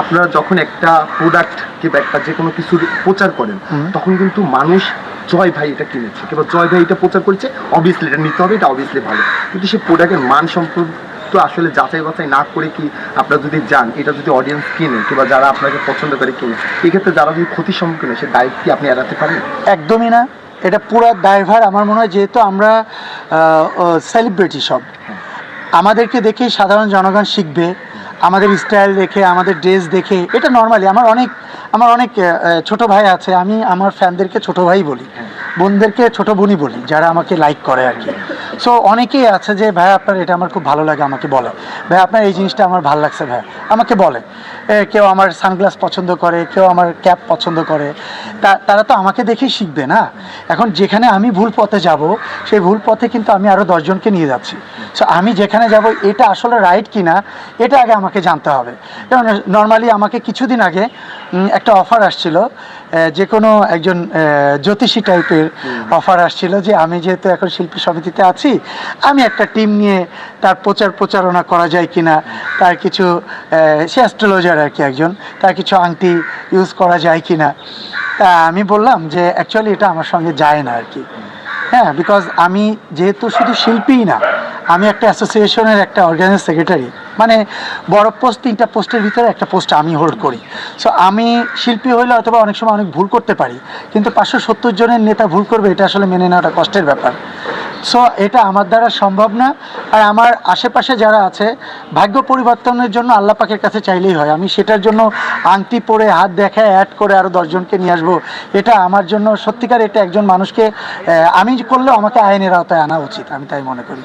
আপনারা যখন একটা প্রোডাক্ট কিংবা একটা যে কোনো কিছুর প্রচার করেন তখন কিন্তু মানুষ জয় ভাই এটা কিনেছে। কিংবা জয় ভাই এটা প্রচার করেছে অবভিয়াসলি এটা নিতে হবে এটা অবভিয়াসলি ভালো। কিন্তু সেই প্রোডাক্টের মান সম্পর্ক তো আসলে যাচাই বাছাই না করে কি আপনারা যদি যান এটা যদি অডিয়েন্স কিনে কিংবা যারা আপনাকে পছন্দ করে কিনে এক্ষেত্রে যারা যদি ক্ষতির সম্মুখীন হয় সে দায়িত্ব কি আপনি এড়াতে পারেন? একদমই না। এটা পুরো ড্রাইভার আমার মনে হয় যেহেতু আমরা সেলিব্রিটি সব। আমাদেরকে দেখেই সাধারণ জনগণ শিখবে। আমাদের স্টাইল দেখে আমাদের ড্রেস দেখে এটা নর্মালি আমার অনেক আমার অনেক ছোট ভাই আছে আমি আমার ফ্যানদেরকে ছোট ভাই বলি। বোনদেরকে ছোট বোনই বলি যারা আমাকে লাইক করে আর কি। সো অনেকেই আছে যে ভাই আপনার এটা আমার খুব ভালো লাগে আমাকে বলে। ভাই আপনার এই জিনিসটা আমার ভালো লাগছে ভাই আমাকে বলে। কেউ আমার সানগ্লাস পছন্দ করে কেউ আমার ক্যাপ পছন্দ করে। তা- তারা তো আমাকে দেখেই শিখবে না? এখন যেখানে আমি ভুল পথে যাব সেই ভুল পথে কিন্তু আমি আরও দশজনকে নিয়ে যাচ্ছি। সো আমি যেখানে যাব এটা আসলে রাইট কিনা এটা আগে আমাকে জানতে হবে। যেমন নর্মালি আমাকে কিছুদিন আগে একটা অফার আসছিল যে কোনো একজন জ্যোতিষী টাইপের অফার আসছিল যে আমি যেহেতু এখন শিল্পী সমিতিতে আছি আমি একটা টিম নিয়ে তার প্রচার প্রচারণা করা যায় কিনা, তার কিছু সে অ্যাস্ট্রোলজার আর কি একজন, তার কিছু আংটি ইউজ করা যায় কিনা, তা আমি বললাম যে অ্যাকচুয়ালি এটা আমার সঙ্গে যায় না আর কি। হ্যাঁ বিকজ আমি যেহেতু শুধু শিল্পীই না, আমি একটা অ্যাসোসিয়েশনের একটা অর্গানাইজ সেক্রেটারি মানে বড় পোস্ট তিনটা পোস্টের ভিতরে একটা পোস্ট আমি হোল্ড করি। সো আমি শিল্পী হইলে অথবা অনেক সময় অনেক ভুল করতে পারি, কিন্তু পাঁচশো সত্তর জনের নেতা ভুল করবে, এটা আসলে মেনে নেওয়াটা কষ্টের ব্যাপার। সো এটা আমার দ্বারা সম্ভব না। আর আমার আশেপাশে যারা আছে, ভাগ্য পরিবর্তনের জন্য আল্লাহ পাখের কাছে চাইলেই হয়। আমি সেটার জন্য আংটি পরে হাত দেখায় অ্যাড করে আরও দশজনকে নিয়ে আসব। এটা আমার জন্য সত্যিকার এটা একজন মানুষকে আমি করলেও আমাকে আইনের আওতায় আনা উচিত, আমি তাই মনে করি।